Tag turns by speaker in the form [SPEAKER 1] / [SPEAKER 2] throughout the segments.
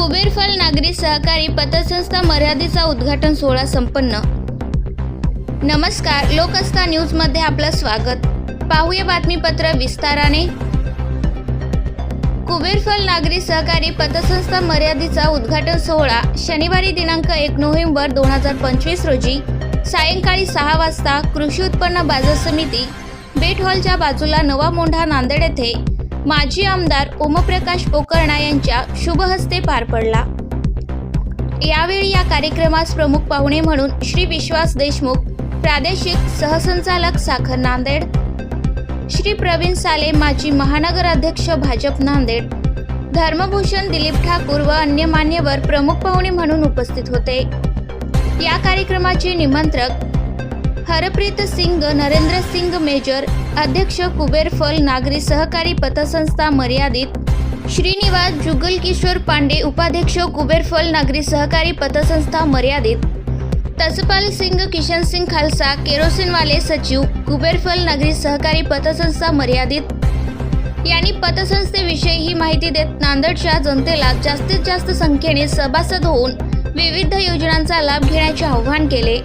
[SPEAKER 1] कुबेरफल नागरी सहकारी पतसंस्था मर्यादेचा उद्घाटन सोहळा संपन्न. नमस्कार लोकस्था न्यूजमध्ये आपलं स्वागत. पाहूया बातमीपत्र विस्ताराने. कुबेरफल नागरी सहकारी पतसंस्था मर्यादेचा उद्घाटन सोहळा शनिवारी दिनांक एक नोव्हेंबर दोन हजार पंचवीस रोजी सायंकाळी सहा वाजता कृषी उत्पन्न बाजार समिती बेट हॉलच्या बाजूला नवा मोंढा नांदेड येथे माजी आमदार ओमप्रकाश पोकर्णा यांच्या शुभहस्ते पार पडला. यावेळी या कार्यक्रमास प्रमुख पाहुणे म्हणून श्री विश्वास देशमुख प्रादेशिक सहसंचालक साखर नांदेड श्री प्रवीण साले माजी महानगराध्यक्ष भाजप नांदेड धर्मभूषण दिलीप ठाकूर व अन्य मान्यवर प्रमुख पाहुणे म्हणून उपस्थित होते. या कार्यक्रमाचे निमंत्रक हरप्रीत सिंग नरेंद्र सिंग मेजर अध्यक्ष कुबेर फल नागरी सहकारी पतसंस्था मर्यादित श्रीनिवास जुगल किशोर पांडे उपाध्यक्ष कुबेर फल नागरी सहकारी पतसंस्था मर्यादित तसपाल सिंग किशन सिंग खालसा केरोसिनवाले सचिव कुबेरफल नागरी सहकारी पतसंस्था मर्यादित. यांनी पतसंस्थेविषयी ही माहिती देत नांदेडच्या जनतेला जास्तीत जास्त संख्येने सभासद होऊन विविध योजनांचा लाभ घेण्याचे आवाहन केले.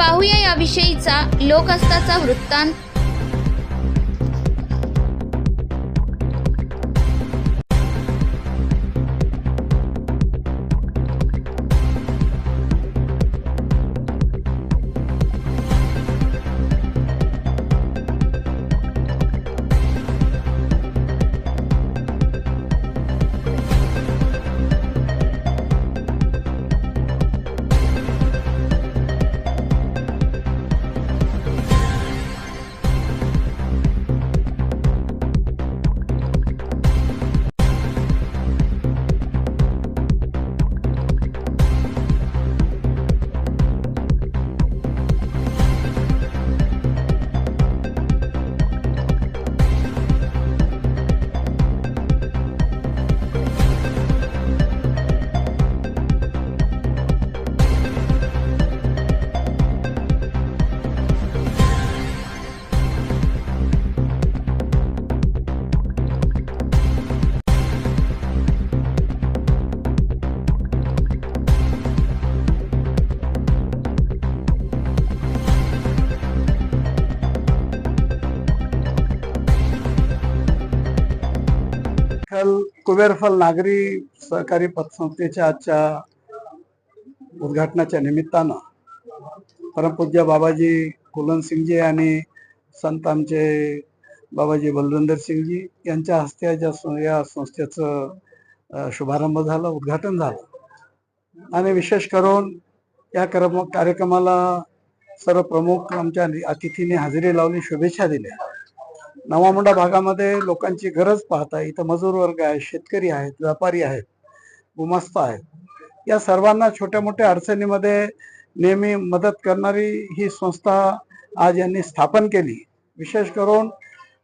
[SPEAKER 1] पाहूया याविषयीचा लोकहस्ताचा वृत्तांत.
[SPEAKER 2] कुबेरफल कुबेरफल नागरी सहकारी पतसंस्थेच्या आजच्या उद्घाटनाच्या निमित्तानं परमपूज्य बाबाजी कुलनसिंगजी आणि संत आमचे बाबाजी बलविंदर सिंगजी यांच्या हस्ते ज्या या संस्थेचं शुभारंभ झाला उद्घाटन झालं. आणि विशेष करून या क्रम कार्यक्रमाला सर्व प्रमुख आमच्या अतिथीने हजेरी लावली शुभेच्छा दिल्या. नवामुंडा भागामध्ये लोकांची गरज पाहता इथं मजूर वर्ग आहे शेतकरी आहेत व्यापारी आहेत गुमस्त आहेत. या सर्वांना छोट्या मोठ्या अडचणीमध्ये नेहमी मदत करणारी ही संस्था आज यांनी स्थापन केली. विशेष करून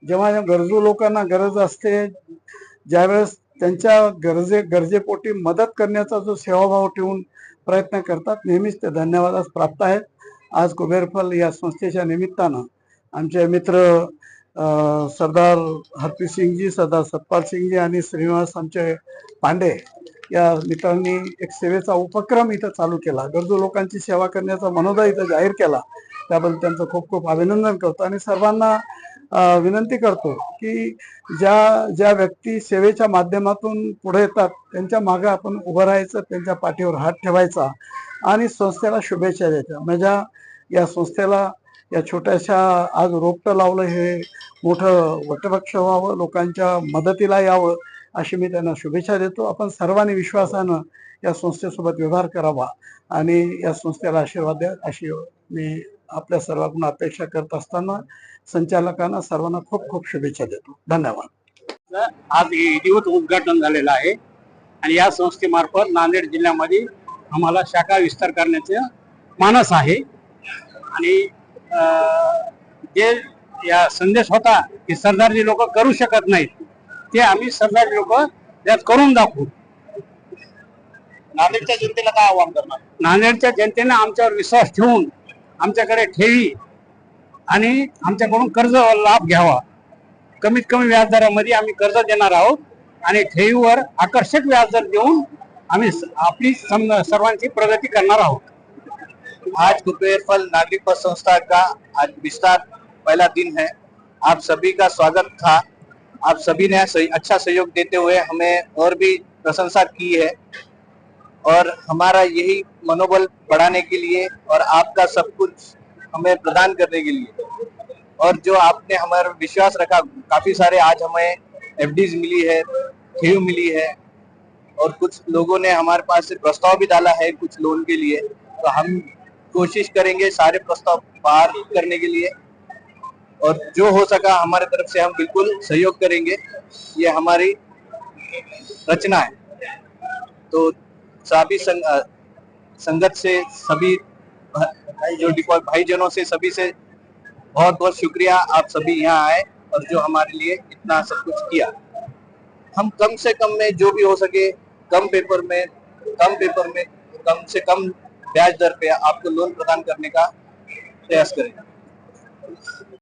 [SPEAKER 2] जेव्हा या गरजू लोकांना गरज असते ज्यावेळेस त्यांच्या गरजे गरजेपोटी मदत करण्याचा जो सेवाभाव ठेवून प्रयत्न करतात नेहमीच ते धन्यवादास प्राप्त आहेत. आज कुबेरफल या संस्थेच्या निमित्तानं आमचे मित्र सरदार हरप्रीत सिंगजी सरदार सतपाल सिंगजी आणि श्रीनिवास आमचे पांडे या मित्रांनी एक सेवेचा उपक्रम इथं चालू केला. गरजू लोकांची सेवा करण्याचा मनोदा इथं जाहीर केला. त्याबद्दल त्यांचं खूप खूप अभिनंदन करतो आणि सर्वांना विनंती करतो की ज्या ज्या व्यक्ती सेवेच्या माध्यमातून पुढे येतात त्यांच्या मागे आपण उभं राहायचं त्यांच्या पाठीवर हात ठेवायचा आणि संस्थेला शुभेच्छा द्यायच्या. माझ्या या संस्थेला या छोट्याशा आज रोपटं लावलं हे मोठं वटवृक्ष व्हावं लोकांच्या मदतीला यावं अशी मी त्यांना शुभेच्छा देतो. आपण सर्वांनी विश्वासानं या संस्थेसोबत व्यवहार करावा आणि या संस्थेला आशीर्वाद द्या अशी मी आपल्या सर्वांकडून अपेक्षा करत असताना संचालकांना सर्वांना खूप खूप शुभेच्छा देतो. धन्यवाद.
[SPEAKER 3] आज हे दिवस उद्घाटन झालेलं आहे आणि या संस्थेमार्फत नांदेड जिल्ह्यामध्ये आम्हाला शाखा विस्तार करण्याचे मानस आहे. आणि जे या संदेश होता की सरदारजी लोक करू शकत नाहीत ते आम्ही सरदारजी लोक त्यात करून दाखवू.
[SPEAKER 4] नांदेडच्या जनतेला काय आव्हान करणार?
[SPEAKER 3] नांदेडच्या जनतेने आमच्यावर विश्वास ठेवून आमच्याकडे ठेवी आणि आमच्याकडून कर्ज लाभ घ्यावा. कमीत कमी व्याजदरामध्ये आम्ही कर्ज देणार आहोत आणि ठेवीवर आकर्षक व्याजदर देऊन आम्ही आपली सर्वांची प्रगती करणार आहोत.
[SPEAKER 4] आज कुबेर फल नागरिक पद संस्था का आज विस्तार पहला दिन है। आप सभी का स्वागत था। आप सभी ने सही- अच्छा सहयोग देते हुए हमें और भी प्रशंसा की है। और हमारा यही मनोबल बढ़ाने के लिए और आपका सब कुछ हमें प्रदान करने के लिए। और जो आपने हमारा विश्वास रखा, काफ़ी सारे आज हमें एफ़ मिली है, खेव मिली है। और कुछ लोगों ने हमारे पास प्रस्ताव भी डाला है कुछ लोन के लिए। तो हम कोशिश करेंगे सारे प्रस्ताव पार करने के लिए। और जो हो सका हमारे तरफ़ से हम बिल्कुल सहयोग करेंगे। ये हमारी रचना है। तो सभी संग, संगत से सभी जो डिपो- भाईजनों से सभी से बहुत बहुत शुक्रिया। आप सभी यहाँ आए और जो हमारे लिए इतना सब कुछ किया। हम कम से कम में जो भी हो सके कम पेपर में कम पेपर में कम से कम ब्याज दर पे आपको लोन प्रदान करने का प्रयास करेगा।